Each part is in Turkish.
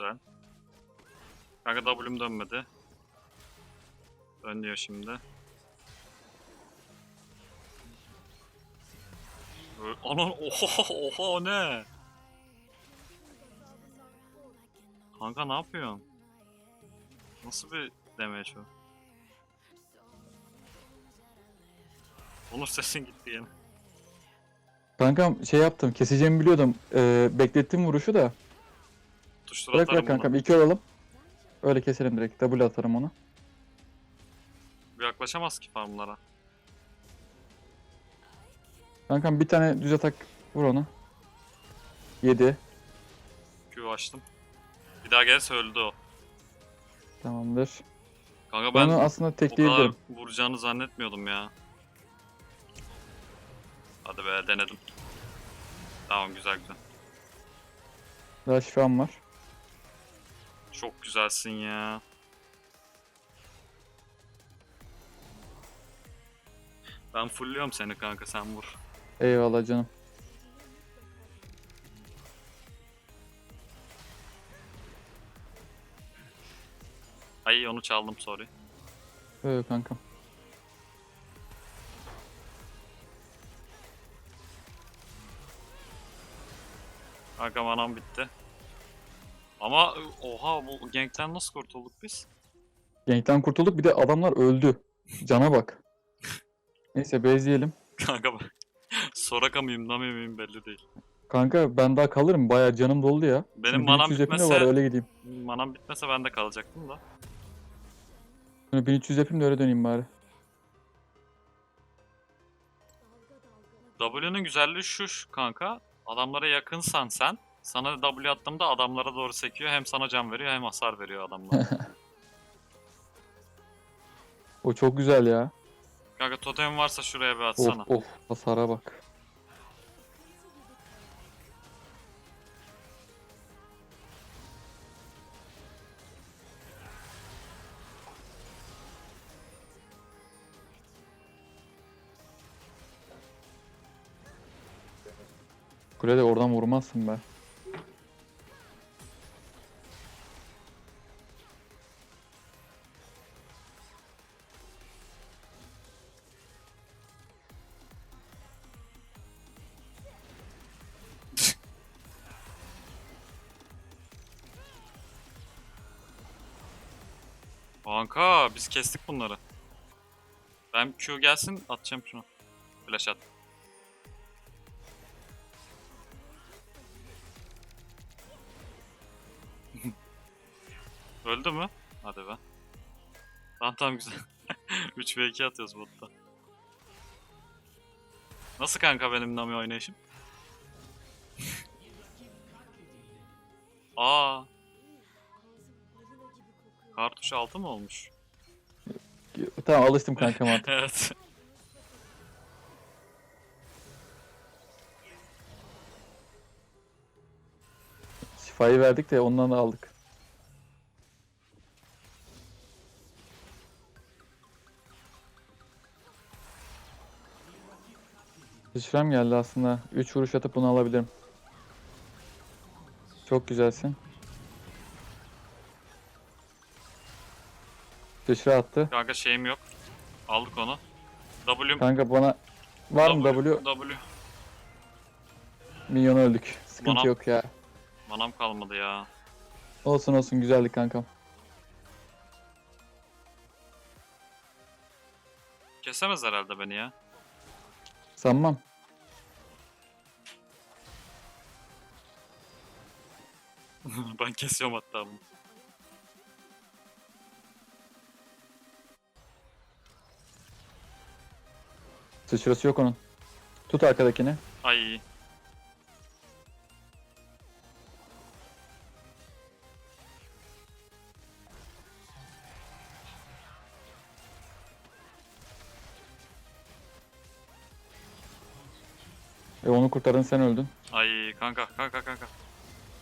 Güzel. Kanka W'm dönmedi. Dönüyor şimdi. Ö- Anan oha oha o ne? Kanka ne yapıyorsun? Nasıl bir damage o? Onur sesin gitti yine. Kankam şey yaptım. Keseceğimi biliyordum. Ee, beklettim vuruşu da. Tuştur Bırak atarım bırak kankam. bunu. iki alalım. Öyle keselim direkt. W atarım onu. Bu yaklaşamaz ki farmlara. Kankam bir tane düz atak vur onu. 7. Q açtım. Bir daha gelirse öldü o. Tamamdır. Kanka Ben onu aslında o kadar tekleyebilirim. vuracağını zannetmiyordum ya. Hadi be denedim. Tamam güzel güzel. Daha şifam var. Çok güzelsin ya. Ben fullüyorum seni kanka sen vur. Eyvallah canım. Ay onu çaldım sorry. Öyle kankam. Kanka manam bitti. Ama oha bu gankten nasıl kurtulduk biz? Gank'ten kurtulduk. Bir de adamlar öldü. Cana bak. Neyse bezleyelim. Kanka bak. Soraka mıyım Nami miyim belli değil. Kanka ben daha kalırım. Bayağı canım doldu ya. Benim manam 1300 yapım da bitmese- var öyle gideyim. Manam bitmese ben de kalacaktım da. Şimdi 1300 yapayım da öyle döneyim bari. W'nun güzelliği şu kanka. Adamlara yakınsan sen. Sana W attığımda adamlara doğru sekiyor. Hem sana can veriyor hem hasar veriyor adamlara. O çok güzel ya. kanka totem varsa şuraya bir Of atsana. of hasara bak. Kule de oradan vurmazsın be. Kanka biz kestik bunları. Ben Q gelsin atacağım şunu. Flash at. Öldü mü? Hadi be. Tamam tamam güzel. 3 ve 2 atıyoruz botta. Nasıl kanka benim Nami oynayışım? Aa. Kartuş 6 mı olmuş? Tamam alıştım kankam artık. evet. Şifayı verdik de ondan da aldık. Şifrem geldi aslında. 3 vuruş atıp bunu alabilirim. Çok güzelsin. Sıçra attı. Kanka şeyim yok. Aldık onu. W'm Kanka bana var mı W? W. Minyon öldük. Sıkıntı Bana- yok ya. Manam kalmadı ya. Olsun olsun güzeldi kankam. Kesemez herhalde beni ya. Sanmam. ben kesiyorum hatta bunu. Sıçrası yok onun. Tut arkadakini. Ay. E onu kurtardın sen öldün. Ay kanka kanka kanka.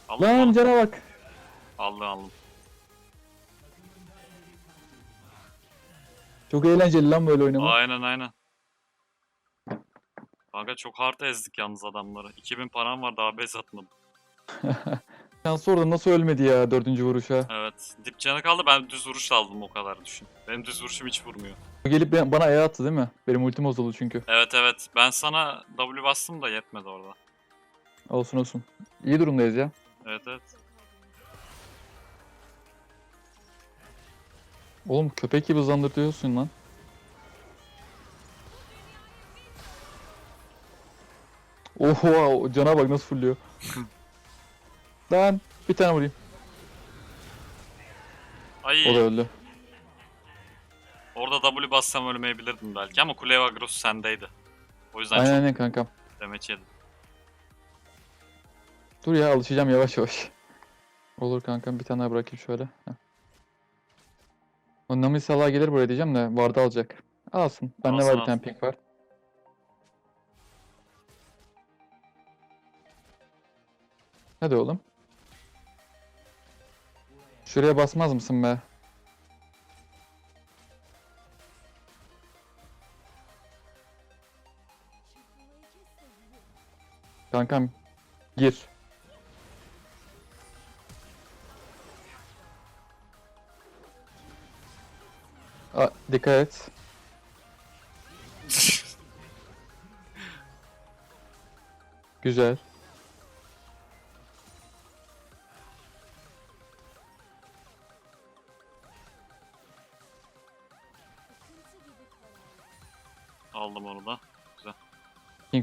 Aldım Lan cana bak. Aldım aldım. Çok eğlenceli lan böyle oynamak. Aynen aynen. Kanka çok hard ezdik yalnız adamları. 2000 param var daha bez atmadım. Şansı orada nasıl ölmedi ya dördüncü vuruşa. Evet. Dip canı kaldı. Ben düz vuruş aldım o kadar düşün. Benim düz vuruşum hiç vurmuyor. O gelip ben- bana E attı değil mi? Benim ultim bozuldu çünkü. Evet evet. Ben sana W bastım da yetmedi orada. Olsun olsun. İyi durumdayız ya. Evet evet. Oğlum köpek gibi hızlandırıyorsun lan. Oho cana bak nasıl fulluyor. Lan bir tane vurayım. Ay O da öldü. orada W bassam ölmeyebilirdim belki ama Kuleva Agrosu sendeydi. O yüzden Aynen çok aynen kankam. demeç yedim. Dur ya alışacağım yavaş yavaş. Olur kankam bir tane daha bırakayım şöyle. Heh. O Nami Salah gelir buraya diyeceğim de vardı alacak. Alsın. Bende Alsın, var bir alsın. tane pink var. Hadi oğlum. Şuraya basmaz mısın be? Kankam gir. Aa, dikkat et. Güzel.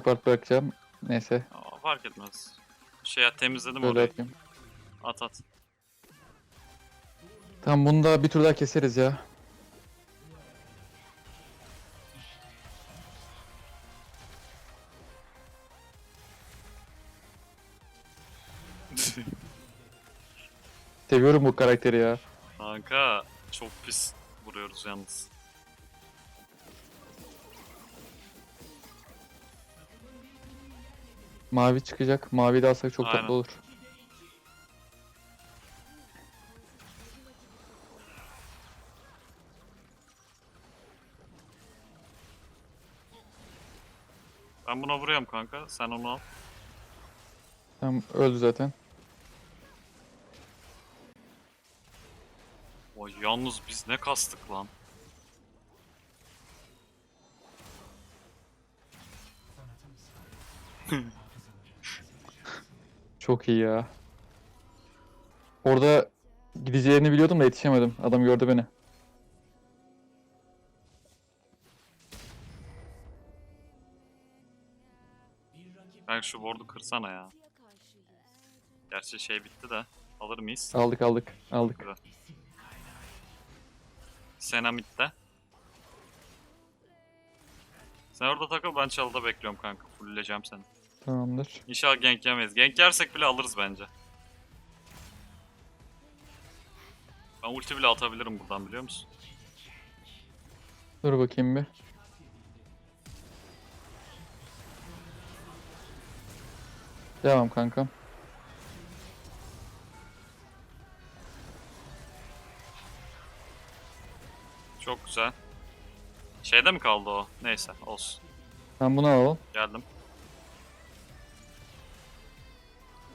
Part bırakacağım. Neyse. Aa, fark etmez. Şey ya temizledim Böyle orayı. atayım. At at. Tamam bunu da bir tur daha keseriz ya. Seviyorum bu karakteri ya. Kanka çok pis vuruyoruz yalnız. Mavi çıkacak. Mavi de alsak çok Aynen. tatlı olur. Ben buna vuruyorum kanka. Sen onu al. Tamam öldü zaten. Vay yalnız biz ne kastık lan. Çok iyi ya. Orada gideceğini biliyordum da yetişemedim. Adam gördü beni. Ben şu board'u kırsana ya. Gerçi şey bitti de. Alır mıyız? Aldık aldık. Aldık. Senamit'te. Sen orada takıl ben çalıda bekliyorum kanka. Fullleyeceğim seni. Tamamdır. İnşallah gank yemeyiz. Gank yersek bile alırız bence. Ben ulti bile atabilirim buradan biliyor musun? Dur bakayım bir. Devam kankam. Çok güzel. Şeyde mi kaldı o? Neyse olsun. Sen bunu al. Geldim.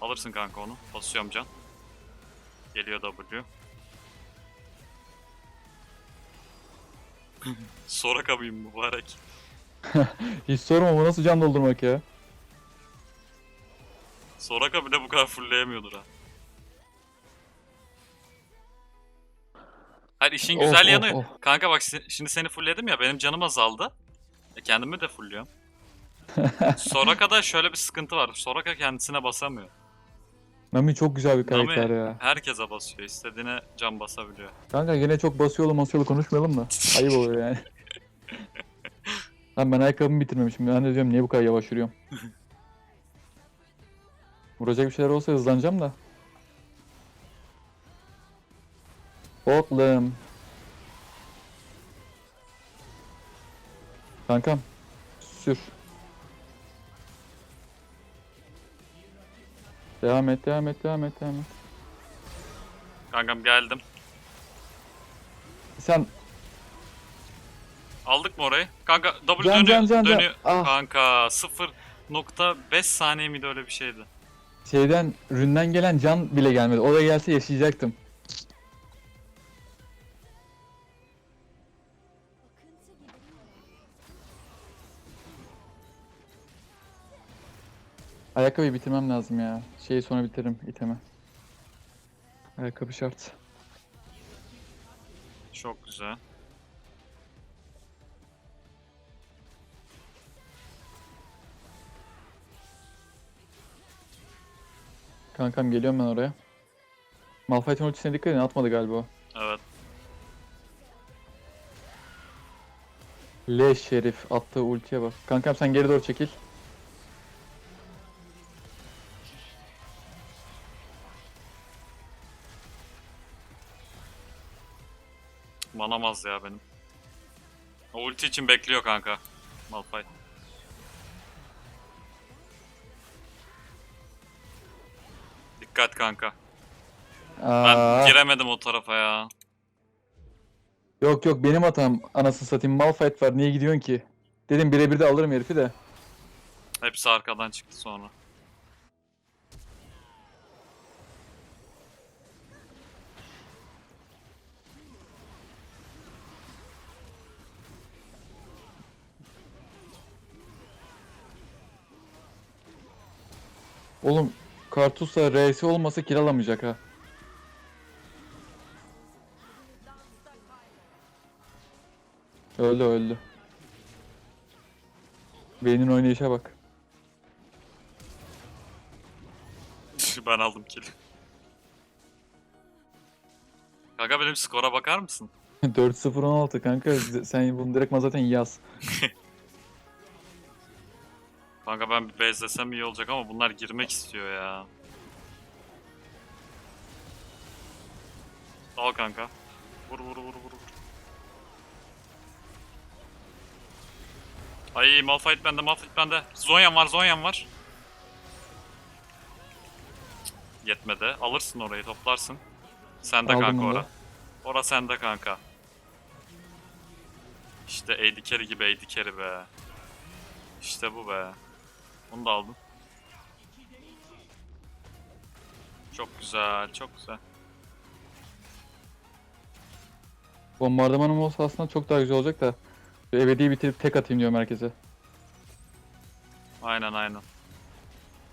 Alırsın kanka onu. Basıyorum can. Geliyor W. Soraka mıyım mübarek? Hiç sorma bu nasıl can doldurmak ya. Soraka bile bu kadar fullleyemiyordur ha. Hayır işin Oh, güzel oh, yanı oh. kanka bak şimdi seni fullledim ya benim canım azaldı. E kendimi de fullüyorum. Soraka'da şöyle bir sıkıntı var. Soraka kendisine basamıyor. Nami çok güzel bir Nami- karakter ya. Herkese basıyor. istediğine can basabiliyor. Kanka yine çok basıyolu masiyolu konuşmayalım da. Ayıp oluyor yani. Lan ben ayakkabımı bitirmemişim. Ben de diyorum niye bu kadar yavaş yürüyorum. Vuracak bir şeyler olsa hızlanacağım da. Oğlum. Kankam. Sür. Devam et, devam et, devam et, devam et. Kankam geldim. Sen Aldık mı orayı? Kanka W Can, dönüyor. can, can, can. dönüyor. Ah. Kanka 0.5 saniye miydi öyle bir şeydi. Şeyden, ründen gelen can bile gelmedi. O da gelse yaşayacaktım. Ayakkabıyı bitirmem lazım ya. Şeyi sonra bitiririm itemi. Ayakkabı şart. Çok güzel. Kankam geliyorum ben oraya. Malphite'in ultisine dikkat edin atmadı galiba o. Evet. Leş şerif attığı ultiye bak. Kankam sen geri doğru çekil. Manamaz ya benim. O ulti için bekliyor kanka. Malphite. Dikkat kanka. Ben Aa, giremedim o tarafa ya. yok yok benim hatam. Anasını satayım Malphite var niye gidiyorsun ki? Dedim birebir de alırım herifi de. Hepsi arkadan çıktı sonra. Oğlum Kartus'la R'si olmasa kill alamayacak ha. Öldü öldü. Beynin oynayışa bak. ben aldım kill. Kanka benim skora bakar mısın? 4-0-16 kanka sen bunu direkt zaten yaz. Kanka ben bir bezlesem iyi olacak ama bunlar girmek istiyor ya. Al kanka. Vur vur vur vur vur. Ay Malphite bende Malphite bende. Zonya'm var Zonya'm var. Yetmedi. Alırsın orayı toplarsın. Sende Aldım kanka onu ora. Ora sende kanka. İşte AD carry gibi AD carry be. İşte bu be. Onu da aldım. Çok güzel, çok güzel. Bombardımanım olsa aslında çok daha güzel olacak da. Şu Ebedi'yi bitirip tek atayım diyorum herkese. Aynen aynen.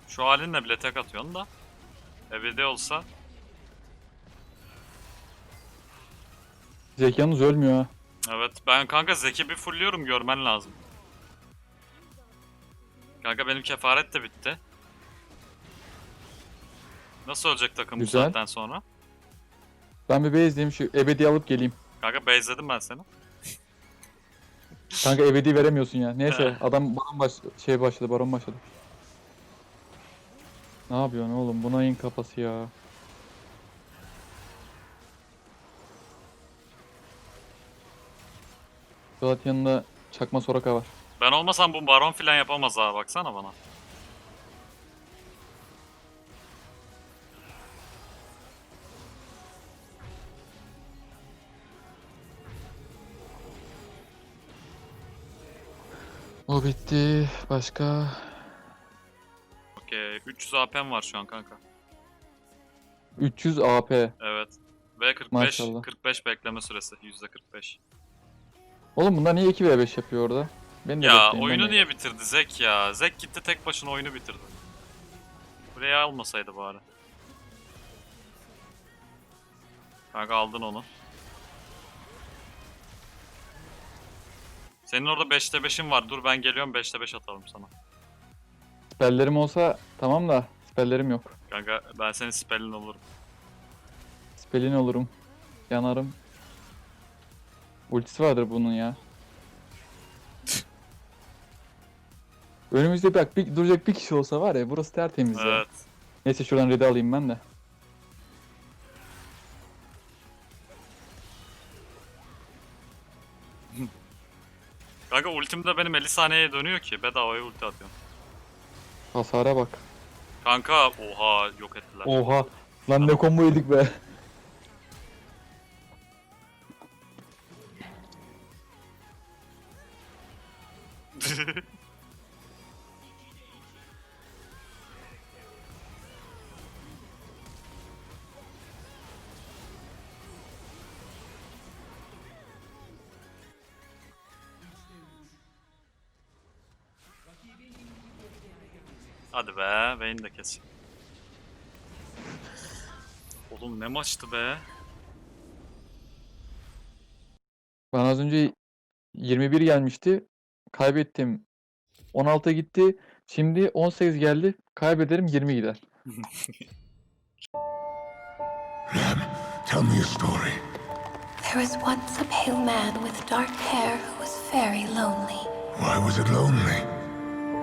Şu halinle bile tek atıyorsun da. Ebedi olsa Zeki yalnız ölmüyor ha. Evet ben kanka Zeki bir fullüyorum görmen lazım. Kanka benim kefaret de bitti. Nasıl olacak takım Güzel. bu saatten sonra? Ben bir base'leyeyim şu Ebedi alıp geleyim. Kanka base'ledim ben seni. Kanka Ebedi veremiyorsun ya. Neyse He. adam baron baş şey başladı baron başladı. Ne yapıyorsun oğlum? Buna in kafası ya. Suat yanında çakma soraka var. Ben olmasam bu baron filan yapamaz ha baksana bana. O bitti. Başka? Okey 300 AP'm var şu an kanka. 300 AP. Evet. Ve 45 Maşallah. 45 bekleme süresi %45. Oğlum bunlar niye 2v5 yapıyor orada? Beni de Ya bekleyin, oyunu de- niye bitirdi Zek ya? Zek gitti tek başına oyunu bitirdi. Buraya almasaydı bari. Kanka aldın onu. Senin orada 5'te 5'in var. Dur ben geliyorum 5'te 5 atalım sana. Spellerim olsa tamam da spellerim yok. Kanka ben senin spellin olurum. Spellin olurum. Yanarım. Ultisi vardır bunun ya. Önümüzde bak bir, duracak bir kişi olsa var ya burası tertemiz ya. Evet. Neyse şuradan red'i alayım ben de. Kanka ultim de benim 50 saniyeye dönüyor ki. Bedavaya ulti atıyorum. Hasara bak. Kanka oha yok ettiler. Oha. Lan ne combo yedik be. Hadi be, Vayne de kes. Oğlum ne maçtı be. Bana az önce 21 gelmişti. Kaybettim. 16 gitti. Şimdi 18 geldi. Kaybederim 20 gider. Tell me a story. There was once a pale man with dark hair who was very lonely. Why was it lonely?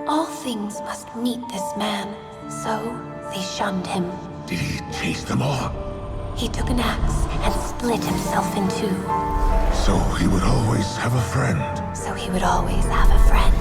All things must meet this man, so they shunned him. Did he chase them all? He took an axe and split himself in two, So he would always have a friend. so he would always have a friend.